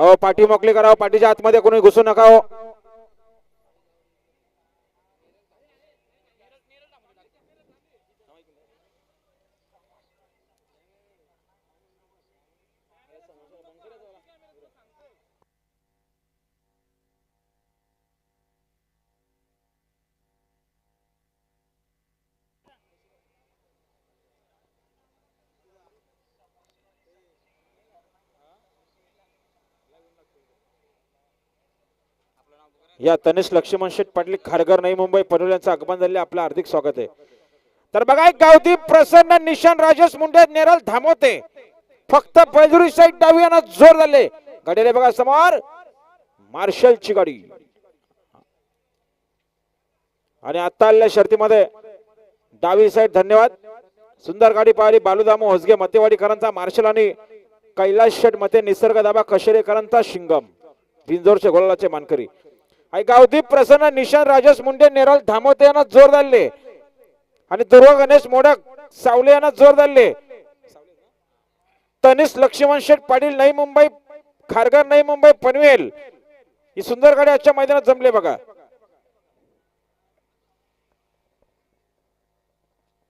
अहो पाठी मोकळी करावं पाठीच्या आतमध्ये कोणी घुसू नका हो या तनिष लक्ष्मण शेठ पाटील खारघर नाही मुंबई पनवेल यांचं आगमन झाले आपलं हार्दिक स्वागत आहे. तर बघा एक गावठी प्रसन्न निशान राजेश मुंडे नेरल धामोते. फक्त पैजुरी साईड डावी यांना जोर झाले. गाडीला बघा समोर मार्शलची गाडी. आणि आता आलेल्या शर्तीमध्ये डावी साईड धन्यवाद. सुंदर गाडी पाहिली बालूदामो होसगे मतेवाडीकरांचा मार्शल आणि कैलास शेठ मते निसर्ग दाबा कशेरेकरांचा शिंगम. पिंजोरच्या गोलाचे मानकरी. गावदीप प्रसन्न निशान राजेश मुंडे नेराल धामोते यांना जोर धाडले आणि दुर्वा गणेश मोडक सावले यांना जोर धाडले तनिष लक्ष्मण शेठ पाटील नई मुंबई खारघर नई मुंबई पनवेल. ही सुंदर गाडी आजच्या मैदानात जमले बघा.